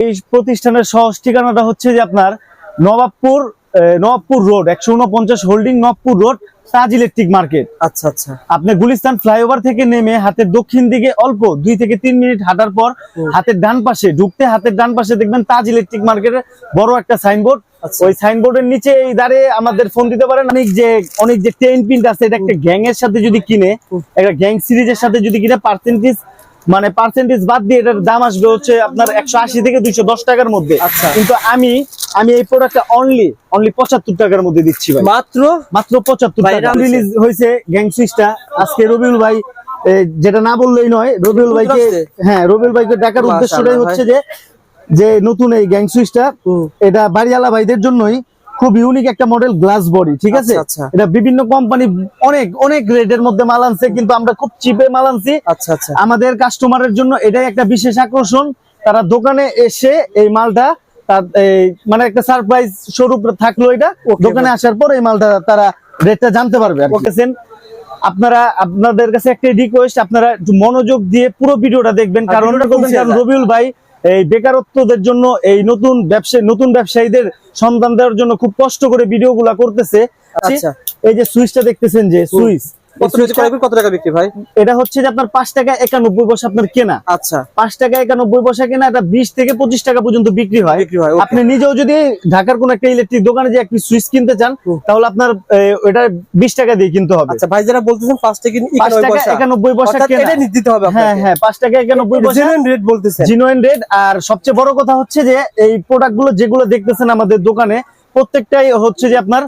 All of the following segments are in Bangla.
এই প্রতিষ্ঠানের সহজ ঠিকানাটা হচ্ছে যে আপনার নবাবপুর নবাবপুর রোড একশো উনপঞ্চাশ holding Nawabpur road Taj electric market. আচ্ছা আচ্ছা। আপনি গুলিস্তান ফ্লাইওভার থেকে নেমে হাতের দক্ষিণ দিকে অল্প দুই থেকে তিন মিনিট হাঁটার পর হাতের ডান পাশে ঢুকতে হাতের ডান পাশে দেখবেন তাজ ইলেকট্রিক মার্কেটের বড় একটা সাইনবোর্ড। আচ্ছা। ওই সাইনবোর্ডের নিচে এই দাঁড়িয়ে আমাদের ফোন দিতে পারেন। অনেক যে অনেক যে টেন প্রিন্ট আছে এটা একটা গ্যাং এর সাথে যদি কিনে একটা গ্যাং সিরিজের সাথে যদি কিনে পার্সেন্টেজ মানে পার্সেন্টেজ বাদ দিয়ে এটার দাম আসবে হচ্ছে আপনার একশো আশি থেকে দুইশো দশ টাকার মধ্যে। আচ্ছা। কিন্তু আমি আমি এই প্রোডাক্টটা অনলি অনলি পঁচাত্তর টাকার মধ্যে দিচ্ছি ভাই। মাত্র? মাত্র পঁচাত্তর টাকা। রিলিজ হয়েছে গ্যাং সুইচটা আজকে রবিউল ভাই যেটা না বললেই নয় রবিউল ভাইকে হ্যাঁ রবিউল ভাইকে ডাকার উদ্দেশ্যটাই হচ্ছে যে যে নতুন এই গ্যাং সুইচটা হুম। এটা বাড়িওয়ালা ভাইদের জন্যই খুব ইউনিক একটা মডেল গ্লাস বডি ঠিক আছে? আচ্ছা, আচ্ছা। এটা বিভিন্ন কোম্পানি অনেক অনেক রেটের মধ্যে মাল আনছে কিন্তু আমরা খুব চিপে মাল আনছি। আচ্ছা আচ্ছা। আমাদের কাস্টমারের জন্য এটাই একটা বিশেষ আকর্ষণ। তারা দোকানে এসে এই মালটা মানে একটা সারপ্রাইজ স্বরূপ থাকল এটা। দোকানে আসার পর এই মালটা তারা রেটটা জানতে পারবে। আপনারা আপনাদের কাছে একটা রিকোয়েস্ট আপনারা একটু মনোযোগ দিয়ে পুরো ভিডিওটা দেখবেন। কারণ রবিউল ভাই এই বেকারত্বদের জন্য এই নতুন ব্যবসায়ী নতুন ব্যবসায়ীদের সন্ধান দেওয়ার জন্য খুব কষ্ট করে ভিডিও গুলা করতেছে আচ্ছা। এই যে সুইচটা দেখতেছেন যে সুইচ কত টাকা ক্রয় করি, কত টাকা বিক্রি ভাই? এটা হচ্ছে যে আপনার পাঁচ টাকা একানব্বই পয়সা আপনার কেনা। আচ্ছা। পাঁচ টাকা একানব্বই পয়সা কেনা এটা বিশ থেকে পঁচিশ টাকা পর্যন্ত বিক্রি হয়. আপনি নিজেও যদি ঢাকার কোন একটা ইলেকট্রিক দোকানে যে একটি সুইচ কিনতে চান তাহলে আপনার বিশ টাকা দিয়ে কিনতে হবে। আচ্ছা ভাই যারা বলতেছেন পাঁচ টাকা একানব্বই পয়সা অর্থাৎ কেনা। দিতে হবে হ্যাঁ হ্যাঁ পাঁচ টাকা একানব্বই পয়সা রেট জিনুইন আর সবচেয়ে বড় কথা হচ্ছে যে এই প্রোডাক্টগুলো যেগুলো দেখতেছেন আমাদের দোকানে প্রত্যেকটাই হচ্ছে যে আপনার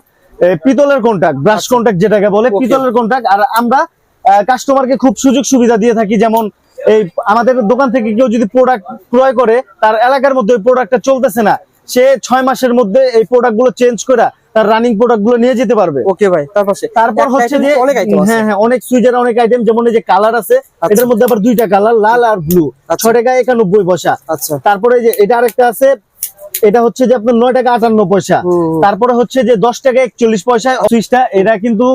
পিতলের কন্ট্রাক্ট ব্রাশ কন্ট্রাক্ট যেটাকে বলে পিতলের কন্ট্রাক্ট আর আমরা কাস্টমারকে খুব সুযোগ সুবিধা দিয়ে থাকি যেমন এই আমাদের দোকান থেকে কেউ যদি প্রোডাক্ট ক্রয় করে তার এলাকার মধ্যে ওই প্রোডাক্টটা চলতেছে না সে ছয় মাসের মধ্যে এই প্রোডাক্টগুলো চেঞ্জ করে তার রানিং প্রোডাক্টগুলো নিয়ে যেতে পারবে। ওকে ভাই তারপর তারপর হচ্ছে যে হ্যাঁ হ্যাঁ অনেক সুইজার অনেক আইটেম যেমন এই যে কালার আছে আচ্ছা। এটার মধ্যে আবার দুইটা কালার লাল আর ব্লু। ছয় টাকা একানব্বই পয়সা আচ্ছা। তারপরে যে এটা আরেকটা আছে এটা হচ্ছে যে আপনার নয় টাকা আটান্ন পয়সা। তারপরে হচ্ছে যে দশ টাকা একচল্লিশ পয়সা। সুইচটা এটা কিন্তু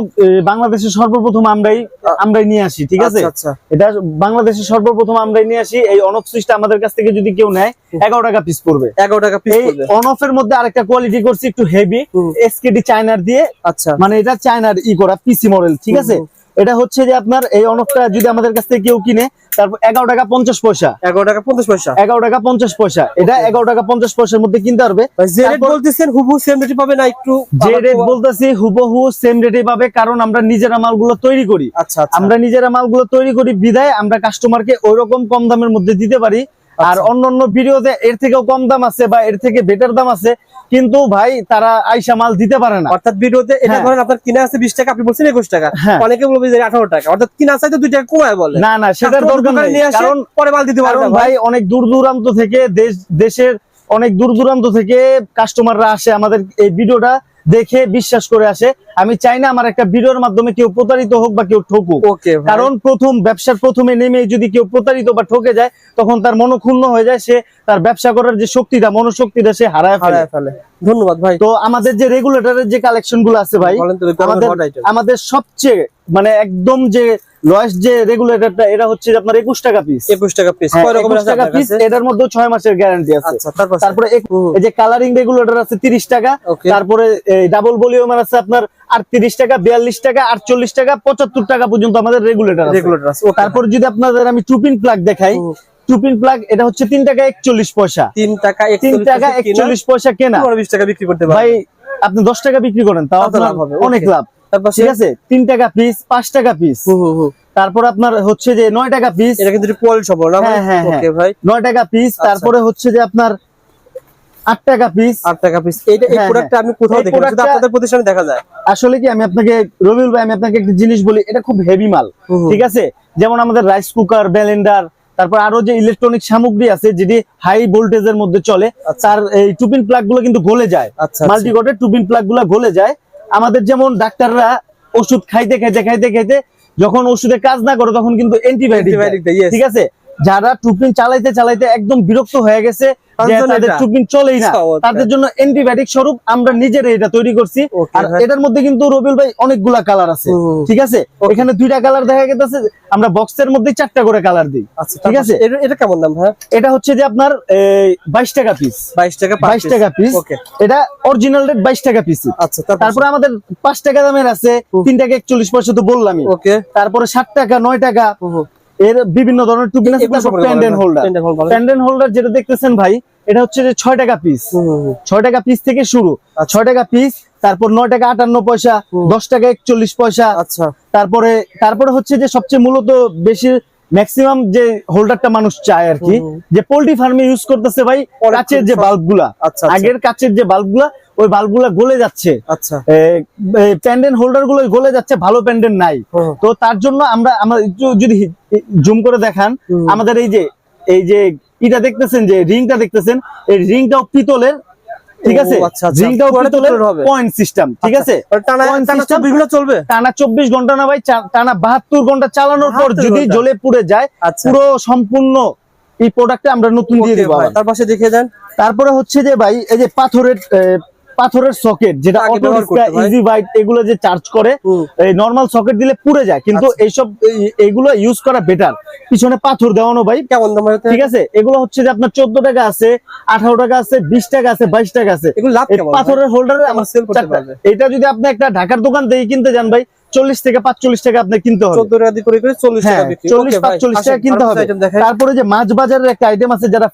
বাংলাদেশের সর্বপ্রথম আমরাই আমরাই নিয়ে আসি ঠিক আছে? আচ্ছা, আচ্ছা। এটা বাংলাদেশের সর্বপ্রথম আমরাই নিয়ে আসি। এই অনফ সুইচটা আমাদের কাছ থেকে যদি কেউ নেয় এগারো টাকা পিস পড়বে। এগারো টাকা পিস এই করবে অনফের মধ্যে আরেকটা কোয়ালিটি করছি একটু হেভি। এসকেডি চায়নার দিয়ে। আচ্ছা। মানে এটা চায়নার ই করা পিসি মডেল ঠিক আছে? এটা হচ্ছে যে আপনার এই অনফটা যদি আমাদের কাছ থেকে কেউ কিনে তারপর এগারো টাকা পঞ্চাশ পয়সা। এগারো টাকা পঞ্চাশ পয়সা। এগারো টাকা পঞ্চাশ পয়সা। এটা এগারো টাকা পঞ্চাশ পয়সার মধ্যে কিনতে পারবে। যে রেট বলতেছেন সেম রেটই পাবে না একটু যে রেট বলতেছি হুবহু সেম রেটে পাবে কারণ আমরা নিজেরা মালগুলো তৈরি করি। আচ্ছা আচ্ছা। আমরা নিজেরা মালগুলো তৈরি করি বিদায় আমরা কাস্টমারকে ওই রকম কম দামের মধ্যে দিতে পারি। আর অন্য অন্যান্য ভিডিওতে এর থেকেও কম দাম আছে বা এর থেকে বেটার দাম আছে কিন্তু ভাই তারা আইসা মাল দিতে পারে না। অর্থাৎ ভিডিওতে এটা হ্যাঁ। ধরেন আপনার কিনা আছে বিশ টাকা আপনি বলছেন একুশ টাকা। হ্যাঁ। অনেকে বলবে যে আঠারো টাকা। অর্থাৎ কিনা চাইতে দুই টাকা কমায় বলে। না না সেটার দরকার নেই। কারণ পরে মাল দিতে পারবে কারণ না ভাই। ভাই অনেক দূর দূরান্ত থেকে দেশ দেশের অনেক দূর দূরান্ত থেকে কাস্টমাররা আসে আমাদের এই ভিডিওটা দেখে বিশ্বাস করে আসে। আমি চাই না আমার একটা ভিডিওর মাধ্যমে কেউ প্রতারিত হোক বা কেউ ঠকুক। কারণ প্রথম ব্যবসার প্রথমে নেমে যদি কেউ প্রতারিত বা ঠকে যায় তখন তার মনক্ষুণ্ণ হয়ে যায় সে তার ব্যবসা করার যে শক্তিটা মনোশক্তিটা সে হারায় ফেলে। হারায় ফেলে। ধন্যবাদ ভাই। তো আমাদের যে রেগুলেটরের যে কালেকশনগুলো আছে ভাই। আমাদের সবচেয়ে মানে একদম যে লয়েস্ট যে রেগুলেটরটা এটা হচ্ছে আপনার একুশ টাকা পিস টাকা পিস হ্যাঁ, কয় রকমের আছে আপনার কাছে? এটার মধ্যে ছয় মাসের গ্যারান্টি আছে। আচ্ছা তারপর তারপরে এই যে কালারিং রেগুলেটর আছে তিরিশ টাকা তারপরে ডাবল ভলিউমার আছে আপনার আটত্রিশ টাকা বিয়াল্লিশ টাকা আটচল্লিশ টাকা পঁচাত্তর টাকা পর্যন্ত আমাদের রেগুলেটর রেগুলেটর আছে তারপর যদি আপনাদের আমি টুপিন প্লাগ দেখাই। টুপিন প্লাগ এটা হচ্ছে তিন টাকা একচল্লিশ পয়সা। তিন টাকা তিন টাকা পয়সা কিনা, একচল্লিশ পয়সা কেনা। পনেরো বিশ টাকা বিক্রি করতে ভাই আপনি দশ টাকা বিক্রি করেন তাও তাও তো আপনার লাভ হবে, অনেক লাভ। তারপর ঠিক আছে তিন টাকা পিস পাঁচ টাকা পিস হু হু হু। তারপর আপনার হচ্ছে যে নয় টাকা পিস এটা কিন্তু কোয়ালিটি সব না হ্যাঁ, হ্যাঁ। ভাই। নয় টাকা পিস। তারপরে হচ্ছে যে আপনার আট টাকা পিস আট টাকা পিস এইটা এই প্রোডাক্টটা আমি কোথাও দেখি না, আপনাদের প্রতিষ্ঠানে দেখা যায়? আসলে কি আমি আপনাকে রবিউল ভাই আমি আপনাকে একটা জিনিস বলি এটা খুব হেভি মাল। ঠিক আছে? যেমন আমাদের রাইস কুকার ব্যালেন্ডার তারপর আরও যে ইলেকট্রনিক সামগ্রী আছে যেটি হাই ভোল্টেজের মধ্যে চলে আচ্ছা। তার এই টুপিন প্লাগগুলো কিন্তু গলে যায়। মাল্টিকটের টুপিন প্লাগগুলো গলে যায়। আমাদের যেমন ডাক্তাররা ওষুধ খাইতে খাইতে খাইতে খাইতে যখন ওষুধে কাজ না করে তখন কিন্তু অ্যান্টিবায়োটিক ঠিক আছে? যারা টুপিন চালাইতে চালাইতে একদম বিরক্ত হয়ে গেছে তাদের চলেই না। তাদের জন্য অ্যান্টিবায়োটিক স্বরূপ আমরা নিজেরা এটা তৈরি করছি। আর এটার মধ্যে কিন্তু রবিউল ভাই অনেকগুলা কালার আছে। ঠিক আছে? এখানে দুইটা কালার দেখা গেছে আমরা বক্সের মধ্যে চারটা করে কালার দিই। আচ্ছা ঠিক আছে? এটা- কেমন দাম ভাই এটা হচ্ছে যে আপনার বাইশ টাকা পিস বাইশ টাকা বাইশ টাকা পিস এটা অরিজিনাল রেট বাইশ টাকা পিস আচ্ছা তারপর আমাদের পাঁচ টাকা দামের আছে। তিন টাকা একচল্লিশ পয়সা তো বললামই। ওকে তারপরে ষাট টাকা নয় টাকা। এর বিভিন্ন ধরনের টুপিন আছে সম্পর্কে হোল্ডার প্যান্ডেন্ট হোল্ডার যেটা দেখতেছেন ভাই এটা হচ্ছে যে ছয় টাকা পিস ছয় টাকা পিস থেকে শুরু। আচ্ছা। ছয় টাকা পিস তারপর নয় টাকা আটান্ন পয়সা দশ টাকা একচল্লিশ পয়সা। আচ্ছা। তারপরে তারপরে হচ্ছে যে সবচেয়ে মূলত বেশি ম্যাক্সিমাম যে হোল্ডারটা মানুষ চায় আর কি যে পোল্ট্রি ফার্মে ইউজ করতেছে ভাই কাচের যে সব- বাল্বগুলা আচ্ছা, আচ্ছা। আগের কাচের যে বাল্বগুলা ওই বাল্বগুলা গলে যাচ্ছে। আচ্ছা। প্যান্ডেন হোল্ডারগুলো গলে যাচ্ছে ভালো প্যান্ডেন নাই। তো তার জন্য আমরা আমরা একটু যদি জুম করে দেখান আমাদের এই যে এই যে ইটা দেখতেছেন যে রিংটা দেখতেছেন এই রিংটাও পিতলের ঠিক আছে আচ্ছা, উপরে পিতলের পিতলের হবে। পয়েন্ট সিস্টেম ঠিক আছে টানা সিস্টেম বিভিন্ন চব্বিশ ঘণ্টা চলবে টানা চব্বিশ ঘণ্টা না ভাই টানা বাহাত্তর ঘণ্টা চালানোর পর যদি। জ্বলে পুড়ে যায় আচ্ছা। পুরো সম্পূর্ণ এই প্রোডাক্টে আমরা নতুন দিয়ে দেবো। তার পাশে দেখে দেন তারপরে হচ্ছে যে ভাই এই যে পাথরের পাথরের সকেট যেটা অটো ইজি বাইট এগুলো যে চার্জ করে নরমাল সকেট দিলে পুড়ে যায়। কিন্তু আচ্ছা। এইসব এগুলো ইউজ করা বেটার পিছনে পাথর দেওয়ানো ভাই। কেমন দাম ঠিক আছে? এগুলো হচ্ছে যে আপনার চোদ্দ টাকা আছে আঠারো টাকা আছে বিশ টাকা আছে বাইশ টাকা আছে। পাথরের হোল্ডার আমার পারবে। এটা যদি আপনি একটা ঢাকার দোকান থেকে কিনতে যান ভাই চল্লিশ থেকে পাঁচচল্লিশ টাকা আপনি কিনতে হবে। চল্লিশ হ্যাঁ পাঁচচল্লিশ টাকা কিনতে হবে। তারপরে যে মাছ বাজারের একটা আইটেম আছে যারা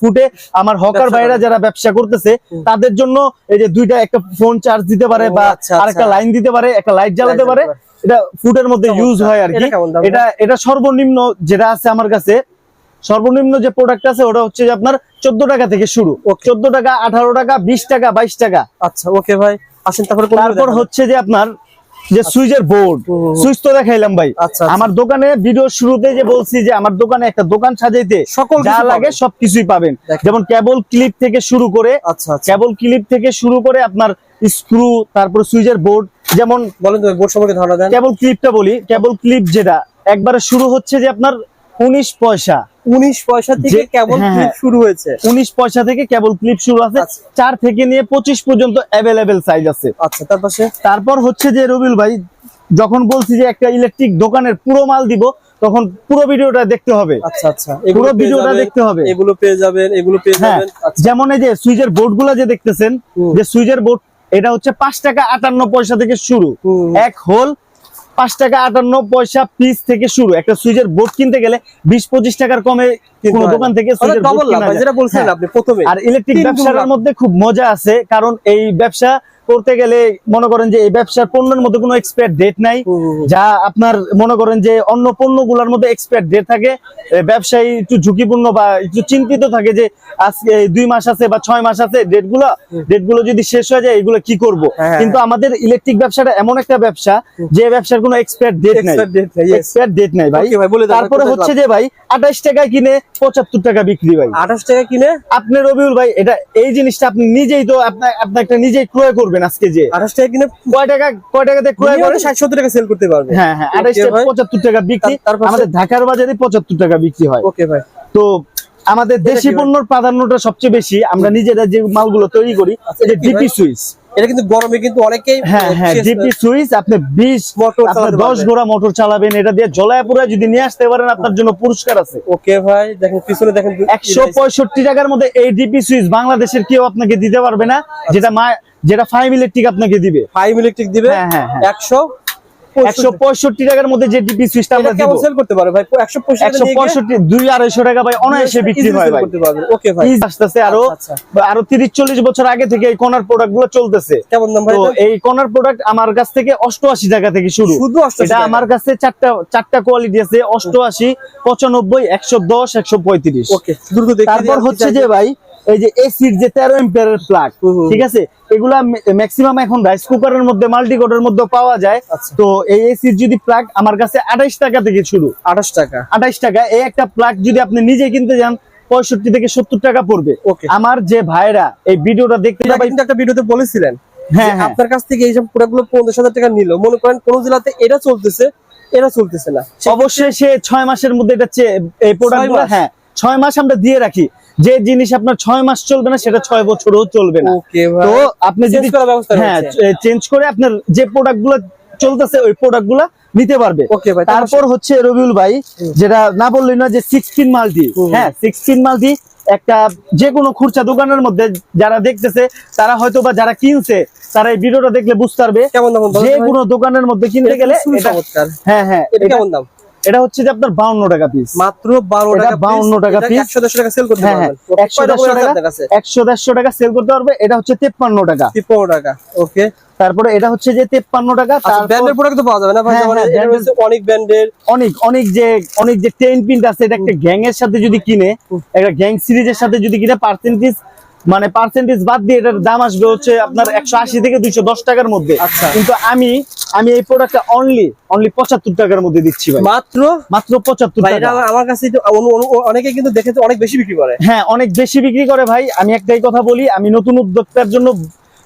ফুটে আমার হকার ভাইরা যারা ব্যবসা করতেছে তাদের জন্য এই যে দুইটা একটা ফোন চার্জ দিতে পারে বা আচ্ছা, আর একটা আচ্ছা। লাইন দিতে পারে একটা লাইট জ্বালাতে পারে। এটা ফুটের মধ্যে ইউজ হয় আর কি। এটা এটা সর্বনিম্ন যেটা আছে আমার কাছে সর্বনিম্ন যে প্রোডাক্ট আছে ওটা হচ্ছে যে আপনার চোদ্দ টাকা থেকে শুরু. চোদ্দ টাকা আঠারো টাকা বিশ টাকা বাইশ টাকা। আচ্ছা ওকে ভাই আসেন তারপরে তারপর হচ্ছে যে আপনার যে সুইচের বোর্ড। সুইচ তো দেখাইলাম ভাই। আচ্ছা, আচ্ছা। আমার দোকানে ভিডিও শুরুতে যে বলছি যে আমার দোকানে একটা দোকান সাজাইতে সকল যা লাগে সবকিছুই পাবেন। যেমন কেবল ক্লিপ থেকে শুরু করে আচ্ছা আচ্ছা। কেবল ক্লিপ থেকে শুরু করে আপনার স্ক্রু তারপর সুইচের বোর্ড যেমন বলেন তো বোর্ড সম্পর্কে ধারণা দেন। কেবল ক্লিপটা বলি। কেবল ক্লিপ যেটা একবারে শুরু হচ্ছে যে আপনার উনিশ পয়সা। উনিশ পয়সা থেকে কেবল হ্যাঁ, ক্লিপ হ্যাঁ। শুরু হয়েছে। উনিশ পয়সা থেকে কেবল ক্লিপ শুরু আছে। আচ্ছা। চার থেকে নিয়ে পঁচিশ পর্যন্ত অ্যাভেলেবেল সাইজ আছে। আচ্ছা তার পাশে? তারপর হচ্ছে যে রবিল ভাই যখন বলছি যে একটা ইলেকট্রিক দোকানের পুরো মাল দিব তখন পুরো ভিডিওটা দেখতে হবে। আচ্ছা আচ্ছা। পুরো ভিডিওটা দেখতে হবে। এগুলো পেয়ে যাবেন এগুলো পেয়ে হ্যাঁ যাবেন। আচ্ছা। যেমন এই যে সুইচের বোর্ডগুলা যে দেখতেছেন যে সুইচের বোর্ড এটা হচ্ছে পাঁচ টাকা আটান্ন পয়সা থেকে শুরু। এক হোল পাঁচ টাকা আটান্ন পয়সা পিস থেকে শুরু। একটা সুইচের বোর্ড কিনতে গেলে বিশ পঁচিশ টাকার কমে কোন দোকান থেকে কেনা হয়, আর ইলেকট্রিক ব্যবসার মধ্যে খুব মজা আছে কারণ এই ব্যবসা করতে গেলে মনে করেন যে এই ব্যবসার পণ্যের মধ্যে কোনো এক্সপায়ার ডেট নাই। যা আপনার মনে করেন যে অন্য পণ্যগুলোর মধ্যে এক্সপায়ার ডেট থাকে ব্যবসায়ী একটু ঝুঁকিপূর্ণ বা একটু চিন্তিত থাকে যে আজকে দুই মাস আছে বা ছয় মাস আছে ডেটগুলো ডেটগুলো যদি শেষ হয়ে যায় এগুলো কি করব? হ্যাঁ, কিন্তু আমাদের ইলেকট্রিক ব্যবসাটা এমন একটা ব্যবসা যে ব্যবসার কোনো এক্সপায়ার ডেট নাই. এক্সপায়ার ডেট নাই ভাই। বলে তারপরে হচ্ছে যে ভাই আঠাশ টাকায় কিনে পঁচাত্তর টাকা বিক্রি ভাই। আঠাশ টাকা কিনে? আপনি রবিউল ভাই এটা এই জিনিসটা আপনি নিজেই তো আপনার আপনি একটা নিজেই ক্রয় করবেন। আজকে যে আঠাশ টাকা কিনে কয় টাকা কয় টাকাতে ক্রয় সত্তর টাকা সেল করতে পারবে। হ্যাঁ হ্যাঁ Okay আঠাশ টাকা ভাই। পঁচাত্তর টাকা বিক্রি। আমাদের ঢাকার বাজারে পঁচাত্তর টাকা বিক্রি হয়। ওকে ভাই। তো আমাদের দেশি পণ্যর প্রাধান্যটা সবচেয়ে বেশি। আমরা নিজেরা যে মালগুলো তৈরি করি আচ্ছা, এটা এটা ডিপি? সুইচ এটা কিন্তু গরমে কিন্তু অনেকেই হ্যাঁ হ্যাঁ ডিপি সুইচ আপনি বিশ মোটর আপনি চালাতে দশ পারবেন। গোড়া মোটর চালাবেন এটা দিয়ে জলায়পুরা যদি নিয়ে আসতে পারেন আপনার জন্য পুরস্কার আছে। ওকে ভাই দেখেন পিছনে দেখেন একশো পঁয়ষট্টি টাকার মধ্যে এই ডিপি সুইচ বাংলাদেশের কেউ আপনাকে দিতে পারবে না যেটা মা যেটা ফাইভ ইলেকট্রিক আপনাকে দিবে। ফাইভ ইলেকট্রিক দিবে হ্যাঁ, হ্যাঁ, হ্যাঁ। একশো একশো পঁয়ষট্টি টাকার মধ্যে যে ডিপি সুইচটা আমরা দিব। সেল করতে পারে ভাই? একশো একশো পঁয়ষট্টি দুই আড়াইশো টাকা ভাই অনায়াসে বিক্রি হয় ভাই। ওকে ভাই। আসতেছে আরও আরও তিরিশ চল্লিশ বছর আগে থেকে এই কর্নার চলতেছে। কেমন দাম ভাই তো এই কর্নার প্রোডাক্ট আমার কাছ থেকে অষ্টআশি টাকা থেকে শুরু। শুধু 88 এটা আমার কাছে চারটা চারটা কোয়ালিটি আছে অষ্টআশি পঁচানব্বই একশো দশ একশো পঁয়ত্রিশ। ওকে দ্রুত দেখি তারপর হচ্ছে যে ভাই এই যে এসির যে তেরো এম্পিয়ারের প্লাগ। ঠিক আছে? এগুলা ম্যাক্সিমাম এখন রাইস কুকারের মধ্যে মাল্টি কোডের মধ্যে পাওয়া যায়। আচ্ছা। তো এই এসির যদি প্লাগ আমার কাছে আঠাইশ টাকা থেকে শুরু। আঠাশ টাকা। আঠাইশ টাকা এই একটা প্লাগ যদি আপনি নিজে কিনতে যান পঁয়ষট্টি থেকে সত্তর টাকা পড়বে. আমার যে ভাইরা এই ভিডিওটা দেখতে কিন্তু একটা ভিডিওতে বলেছিলেন হ্যাঁ হ্যাঁ। আপনার কাছ থেকে এইসব পঞ্চাশ হাজার টাকা নিল। মনে করেন কোন জেলাতে এটা চলতেছে এটা চলতেছে না। অবশ্যই সে ছয় মাসের মধ্যে এটা এই প্রোডাক্ট? হ্যাঁ। ছয় মাস আমরা দিয়ে রাখি। যে জিনিস আপনার ছয় মাস চলবে না সেটা ছয় বছরও চলবে না। তো ভাই। আপনি যদি হ্যাঁ চেঞ্জ করে আপনার যে প্রোডাক্টগুলো চলতেছে ওই প্রোডাক্টগুলা নিতে পারবে। তারপর হচ্ছে রবিউল ভাই যেটা না বললেই না যে সিক্সটিন মাল্টি হুম। হ্যাঁ সিক্সটিন মাল্টি একটা যে কোনো খুরচা দোকানের মধ্যে যারা দেখতেছে তারা হয়তো বা যারা কিনছে তারা এই ভিডিওটা দেখলে বুঝতে পারবে যে কোনো দোকানের মধ্যে কিনতে গেলে হ্যাঁ হ্যাঁ এটা কেমন দাম? এটা হচ্ছে যে আপনার বাউন্ন টাকা পিস মাত্র বারো এটা টাকা 52 টাকা। একশো দেড়শো টাকা সেল করতে হ্যাঁ, হ্যাঁ, পারবেন 100 কয়টা করে আছে টাকা? আপনার কাছে? একশো দেড়শো টাকা সেল করতে পারবে এটা হচ্ছে তেপ্পান্ন টাকা। তিপ্পান্ন টাকা ওকে তারপরে এটা হচ্ছে যে তেপ্পান্ন টাকা আচ্ছা তারপর ব্র্যান্ডের প্রোডাক্ট তো পাওয়া যাবে না ভাই হ্যাঁ, মানে এটা হচ্ছে অনেক ব্র্যান্ডের অনেক অনেক যে অনেক যে টেন প্রিন্ট আছে এটা একটা গ্যাং এর সাথে যদি কিনে একটা গ্যাং সিরিজের সাথে যদি কিনে পার্সেন্টেজ মানে পার্সেন্টেজ বাদ দিয়ে এটার দাম আসবে হচ্ছে আপনার একশো আশি থেকে দুইশো দশ টাকার মধ্যে। আচ্ছা। কিন্তু আমি আমি এই প্রোডাক্টটা অনলি অনলি পঁচাত্তর টাকার মধ্যে দিচ্ছি ভাই। মাত্র? মাত্র পঁচাত্তর আমার- কাছে অনেকে কিন্তু দেখেছে অনেক বেশি বিক্রি করে। হ্যাঁ অনেক বেশি বিক্রি করে ভাই। আমি একটাই কথা বলি আমি নতুন উদ্যোক্তার জন্য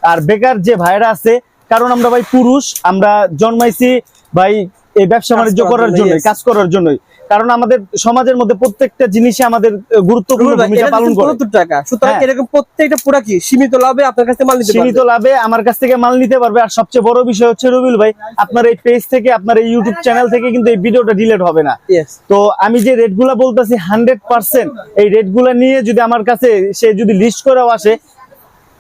আর বেকার যে ভাইরা আছে কারণ আমরা ভাই পুরুষ আমরা জন্মাইছি ভাই এই ব্যবসা বাণিজ্য করার জন্য কাজ করার জন্যই। কারণ আমাদের সমাজের মধ্যে প্রত্যেকটা জিনিসে আমাদের গুরুত্বপূর্ণ ভূমিকা পালন করে। 75 টাকা। সুতরাং হ্যাঁ। এরকম প্রত্যেকটা পুরা কি সীমিত লাভে আপনার কাছে মাল নিতে সীমিত লাভে আমার কাছ থেকে মাল নিতে পারবে। আর সবচেয়ে বড় বিষয় হচ্ছে রবিল ভাই আপনার এই পেজ থেকে আপনার এই ইউটিউব চ্যানেল থেকে কিন্তু এই ভিডিওটা ডিলিট হবে না। তো আমি যে রেটগুলা বলতেছি হান্ড্রেড পার্সেন্ট এই রেটগুলা নিয়ে যদি আমার কাছে সে যদি লিস্ট করেও আসে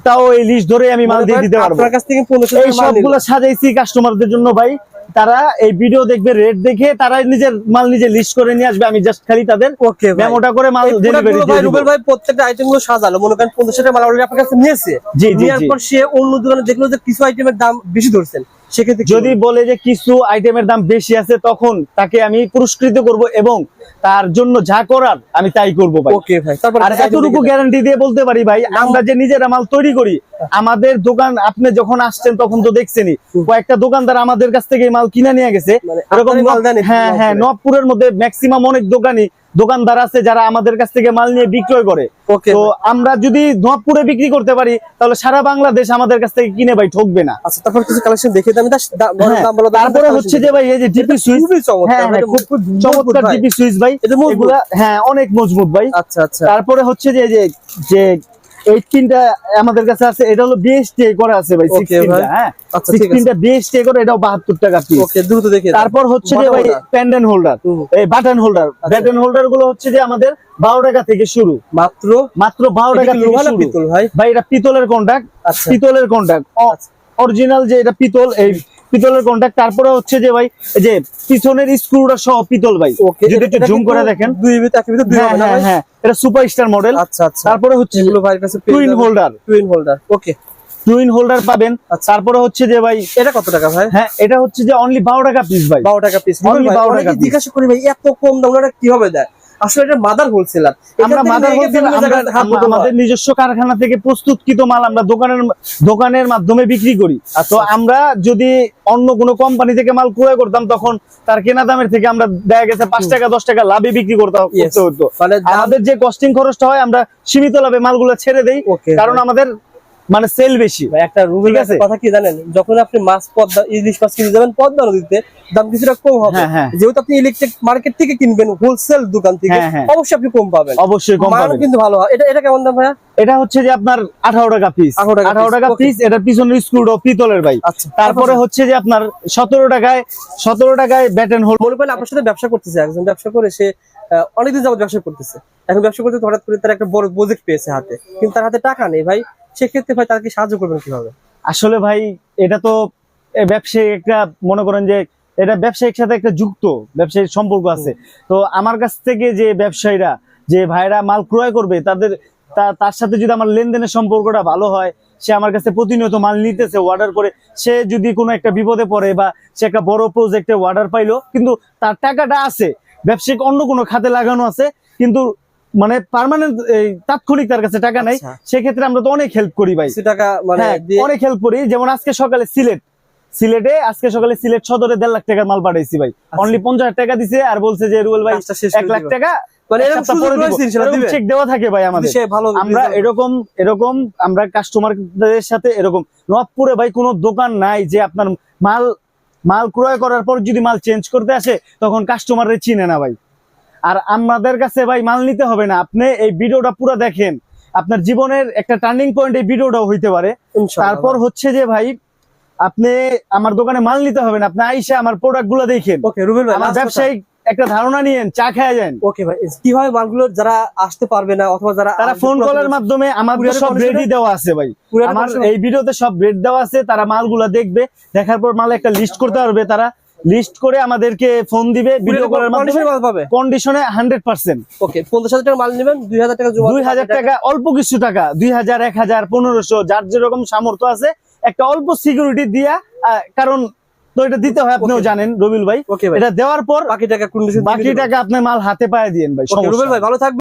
তাও এই লিস্ট ধরে আমি মাল দিয়ে দিতে পারব। আপনার কাছ থেকে 1500 এই। সবগুলো সাজাইছি কাস্টমারদের জন্য ভাই। তারা এই ভিডিও দেখবে রেট দেখে তারা নিজের মাল নিজে লিস্ট করে নিয়ে আসবে আমি জাস্ট খালি তাদের ভাই। মেমোটা করে মাল ডেলিভারি ভাই, রুবেল ভাই প্রত্যেকটা আইটেমগুলো সাজালো। মনে করেন পঞ্চাশ টাকা মাল already আপনার কাছে নিয়েছে। জি, জি, নেওয়ার জি। পর সে অন্য দোকানে দেখল যে কিছু আইটেমের দাম বেশি ধরছেন। সেক্ষেত্রে যদি বলে যে কিছু আইটেমের দাম বেশি আছে তখন তাকে আমি পুরস্কৃত করব এবং তার জন্য যা করার আমি তাই করব ওকে তারপর আর এতটুকু গ্যারান্টি দিয়ে বলতে পারি ভাই আমরা যে নিজেরা মাল তৈরি করি আমাদের দোকান আপনি যখন আসছেন তখন তো দেখছেনই। কয়েকটা দোকানদার আমাদের কাছ থেকে মাল কিনে নিয়ে গেছে। মানে এরকম হ্যাঁ হ্যাঁ নবপুরের মধ্যে ম্যাক্সিমাম অনেক দোকানি দোকানদার আছে যারা আমাদের কাছ থেকে মাল নিয়ে বিক্রয় করে। তো আমরা যদি নবপুরে বিক্রি করতে পারি তাহলে সারা বাংলাদেশ আমাদের কাছ থেকে কিনে ভাই ঠকবে না। আচ্ছা তারপর কিছু কালেকশন দেখে হ্যাঁ, দাম তারপরে হচ্ছে যে ভাই এই যে ডিপি সুইচ চমৎকার ভাই, হ্যাঁ। ডিপি সুইচ ভাই। এগুলা হ্যাঁ অনেক মজবুত ভাই। আচ্ছা আচ্ছা। তারপরে হচ্ছে যে যে আমাদের কাছে আছে এটা হলো বিএসটি করে আছে ভাই সিক্সটিনটা হ্যাঁ? আচ্ছা, আছে। সিক্সটিনটা বিএসটি করে এটাও বাহাত্তর টাকা পিস ওকে দ্রুত দেখে তারপর হচ্ছে যে ভাই। প্যান্ডেন হোল্ডার এই বাটন হোল্ডার বাটন হোল্ডারগুলো হচ্ছে যে আমাদের বারো টাকা থেকে শুরু। মাত্র? মাত্র বারো টাকা থেকে শুরু। পিতল ভাই? ভাই এটা পিতলের কন্ট্যাক্ট আচ্ছা। পিতলের কন্ট্যাক্ট অরিজিনাল যে এটা পিতল এই পিতলের কন্ট্যাক্ট তারপরে হচ্ছে যে ভাই এই যে পিছনের স্ক্রুটা সহ পিতল ভাই। যদি একটু জুম করে দেখেন। দুই ভিতর দুই হ্যাঁ হবে না হ্যাঁ হ্যাঁ এটা সুপার স্টার মডেল আচ্ছা আচ্ছা। তারপরে হচ্ছে এগুলো ভাইয়ের কাছে twin holder twin holder okay twin holder পাবেন। আচ্ছা। তারপরে হচ্ছে যে ভাই এটা কত টাকা ভাই? হ্যাঁ এটা হচ্ছে যে অনলি বারো টাকা পিস ভাই। বারো টাকা পিস Only 12 টাকা জিজ্ঞাসা করি ভাই এত কম দাম কি হবে দেয়? আসলে এটা মাদার হোলসেলার আমরা মাদার হোলসেলার আমাদের নিজস্ব কারখানা থেকে প্রস্তুতকৃত মাল আমরা দোকানের দোকানের মাধ্যমে বিক্রি করি। তো আমরা যদি অন্য কোনো কোম্পানি থেকে মাল ক্রয় করতাম তখন তার কেনা দামের থেকে আমরা দেখা গেছে পাঁচ টাকা দশ টাকা লাভে বিক্রি করতে Yes. করতে হতো। আমাদের যে কস্টিং খরচটা হয় আমরা সীমিত লাভে মালগুলো ছেড়ে দেই। কারণ আমাদের মানে সেল বেশি। একটা রুবেল ঠিক আছে? কথা কি জানেন? যখন আপনি মাছ পদ্মা ইলিশ মাছ কিনে যাবেন পদ্মা নদীতে দাম কিছুটা কম হবে। হ্যাঁ, হ্যাঁ। যেহেতু আপনি ইলেকট্রিক মার্কেট থেকে কিনবেন হোলসেল দোকান থেকে হ্যাঁ। অবশ্যই আপনি কম পাবেন। অবশ্যই কম পাবেন। কিন্তু ভালো হয়। এটা এটা কেমন দাম ভাইয়া? এটা হচ্ছে যে আপনার আঠারো টাকা পিস 18 টাকা আঠারো টাকা পিস এটার পিছনের স্ক্রুটাও পিতলের ভাই। আচ্ছা তারপরে হচ্ছে? যে আপনার সতেরো টাকায় সতেরো টাকায় ব্যাটেন হোল মনে করেন আপনার সাথে ব্যবসা করতেছে একজন। ব্যবসা করে সে অনেকদিন যাবত ব্যবসা করতেছে। এখন ব্যবসা করতে হঠাৎ করে তার একটা বড় প্রজেক্ট পেয়েছে হাতে। কিন্তু তার হাতে টাকা নেই ভাই। সেক্ষেত্রে ভাই তাদেরকে সাহায্য করবেন কীভাবে? আসলে ভাই, এটা তো ব্যবসায়ী একটা, মনে করেন যে এটা ব্যবসায়িক সাথে একটা যুক্ত ব্যবসায়িক সম্পর্ক আছে। তো আমার কাছ থেকে যে ব্যবসায়ীরা, যে ভাইরা মাল ক্রয় করবে, তাদের তার সাথে যদি আমার লেনদেনের সম্পর্কটা ভালো হয়, সে আমার কাছে প্রতিনিয়ত মাল নিতেছে অর্ডার করে। সে যদি কোনো একটা বিপদে পড়ে বা সে একটা বড় প্রজেক্টে অর্ডার পাইলো, কিন্তু তার টাকাটা আছে। ব্যবসায়িক অন্য কোনো খাতে লাগানো আছে, কিন্তু মানে পার্মানেন্ট তাৎক্ষণিক তার কাছে টাকা নাই। আচ্ছা। সেক্ষেত্রে আমরা তো অনেক হেল্প করি ভাই। টাকা মানে হ্যাঁ অনেক হেল্প করি। যেমন আজকে সকালে সিলেট। সিলেটে আজকে সকালে সিলেট সদরে দেড় লাখ টাকার মাল পাঠাইছি ভাই। অনলি পঞ্চাশ হাজার টাকা দিছে আর বলছে যে রুয়েল ভাই এক লাখ টাকা মানে এরকম এরকম দিবে? চেক দেওয়া থাকে ভাই আমাদের। আমরা এরকম এরকম আমরা কাস্টমারদের সাথে এরকম নবপুরে ভাই কোনো দোকান নাই যে আপনার মাল মাল ক্রয় করার পর যদি মাল চেঞ্জ করতে আসে তখন কাস্টমারে চিনে না ভাই। আর আমাদের কাছে ভাই মাল নিতে হবে না। আপনি এই ভিডিওটা পুরো দেখেন। আপনার জীবনের একটা টার্নিং পয়েন্ট এই ভিডিওটাও হইতে পারে। তারপর হচ্ছে যে ভাই আপনি আমার দোকানে মাল নিতে হবে না। আপনি আইসা আমার প্রোডাক্টগুলো দেখেন। ওকে রুবেল ভাই আমার ব্যবসায়িক একটা ধারণা নিয়েন চা খেয়ে যান। ওকে ভাই কীভাবে মালগুলো যারা আসতে পারবে না অথবা যারা তারা ফোন কলের মাধ্যমে আমাদের সব রেডি দেওয়া আছে ভাই। আমার এই ভিডিওতে সব রেড দেওয়া আছে তারা মালগুলা দেখবে। দেখার পর মাল একটা লিস্ট করতে পারবে তারা। লিস্ট করে আমাদেরকে ফোন দিবে ভিডিও কলের মাধ্যমে কন্ডিশনে হান্ড্রেড পার্সেন্ট ওকে পঞ্চাশ হাজার টাকা মাল নেবেন দুই হাজার টাকা জমা দুই হাজার টাকা অল্প কিছু টাকা দুই হাজার এক হাজার পনেরোশো যার যেরকম সামর্থ্য আছে একটা অল্প সিকিউরিটি দিয়া কারণ তো এটা দিতে হয় আপনিও জানেন রবিল ভাই। ওকে ভাই। এটা দেওয়ার পর বাকি টাকা কন্ডিশন বাকি টাকা আপনি মাল হাতে পায়ে দিয়েন ভাই রুবেল সমস্যা ভাই ভালো থাকবে